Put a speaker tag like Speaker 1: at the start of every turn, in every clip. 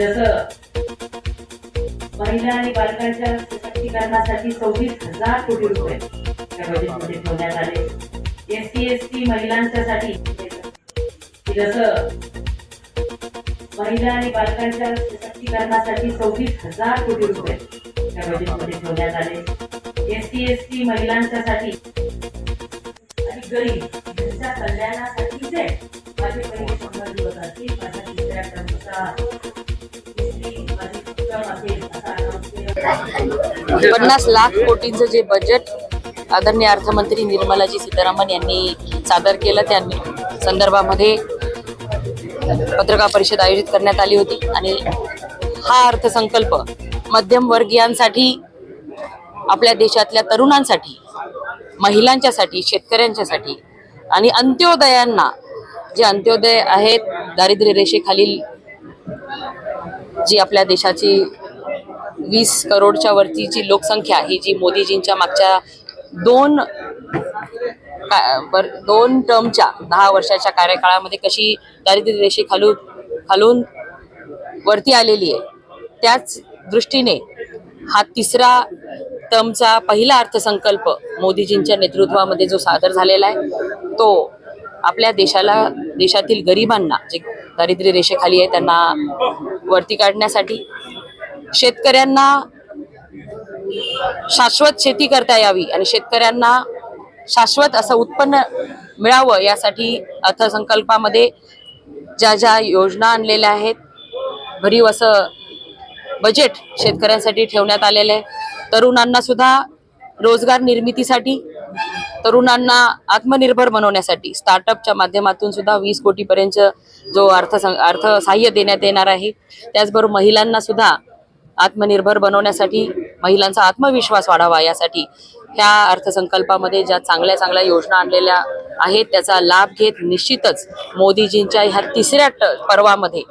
Speaker 1: जसं महिला आणि बालकांच्या सशक्तीकरणासाठी सव्वीस हजार कोटी रुपये या बजेटमध्ये ठेवण्यात आले. एस सी एस टी महिलांच्यासाठी जसं महिला आणि बालकांच्या सशक्तीकरणासाठी सव्वीस हजार कोटी रुपये या बजेटमध्ये ठेवण्यात आले. एस सी एस टी महिलांच्यासाठी आणि गरीब यांच्या कल्याणासाठीचे माझे पहिले शंभर दिवस असतील. माझ्या तिसऱ्या क्रमांकाचा
Speaker 2: पन्नास लाख कोटींचं जे बजेट आदरणीय अर्थमंत्री निर्मलाजी सीतारामन यांनी सादर केलं त्या संदर्भामध्ये पत्रकार परिषद आयोजित करण्यात आली होती. आणि हा अर्थसंकल्प मध्यमवर्गीयांसाठी आपल्या देशातल्या तरुणांसाठी महिलांच्यासाठी शेतकऱ्यांच्यासाठी आणि अंत्योदयांना जे अंत्योदय आहेत दारिद्र्य रेषेखालील जी आपल्या देशाची वीस करोडच्या वरतीची लोकसंख्या ही जी मोदीजींच्या मागच्या दोन का- वर- दोन टर्मच्या दहा वर्षाच्या कार्यकाळामध्ये कशी दारिद्र्य रेषे खालून खालून वरती आलेली आहे त्याच दृष्टीने हा तिसरा टर्मचा पहिला अर्थसंकल्प मोदीजींच्या नेतृत्वामध्ये जो सादर झालेला आहे तो आपल्या देशाला देशातील गरिबांना जे दारिद्र्य रेषेखाली आहे त्यांना वरती काढण्यासाठी शेतकऱ्यांना शाश्वत शेती करता यावी आणि शेतकऱ्यांना शाश्वत असं उत्पन्न मिळावं यासाठी अर्थसंकल्पामध्ये ज्या ज्या योजना आणलेल्या आहेत भरीव असं बजेट शेतकऱ्यांसाठी ठेवण्यात आलेलं आहे. तरुणांना सुद्धा रोजगार निर्मितीसाठी तरुणांना आत्मनिर्भर बनवण्यासाठी स्टार्टअपच्या माध्यमातून सुद्धा वीस कोटीपर्यंत जो अर्थ अर्थ सहाय्य देण्यात येणार आहे. त्याचबरोबर महिलांना सुद्धा आत्मनिर्भर बनवण्यासाठी महिलांचा आत्मविश्वास वाढावा यासाठी ह्या अर्थसंकल्पामध्ये ज्या चांगल्या चांगल्या योजना आणलेल्या आहेत त्याचा लाभ घेत निश्चितच मोदीजींच्या ह्या तिसऱ्या ट पर्वामध्ये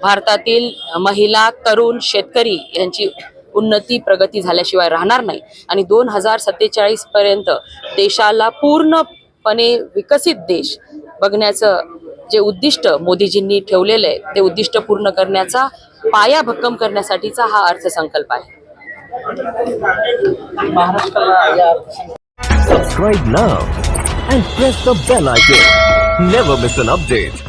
Speaker 2: भारतातील महिला तरुण शेतकरी यांची उन्नती प्रगती झाल्याशिवाय राहणार नाही आणि दोन हजार सत्तेचाळीस पर्यंत देशाला पूर्णपणे विकसित देश बघण्याचं जे उद्दिष्ट मोदीजींनी ठेवलेलं आहे ते उद्दिष्ट पूर्ण करण्याचा पाया भक्कम करण्यासाठीचा हा अर्थसंकल्प आहे
Speaker 3: Subscribe now and press the bell icon. Never miss an update.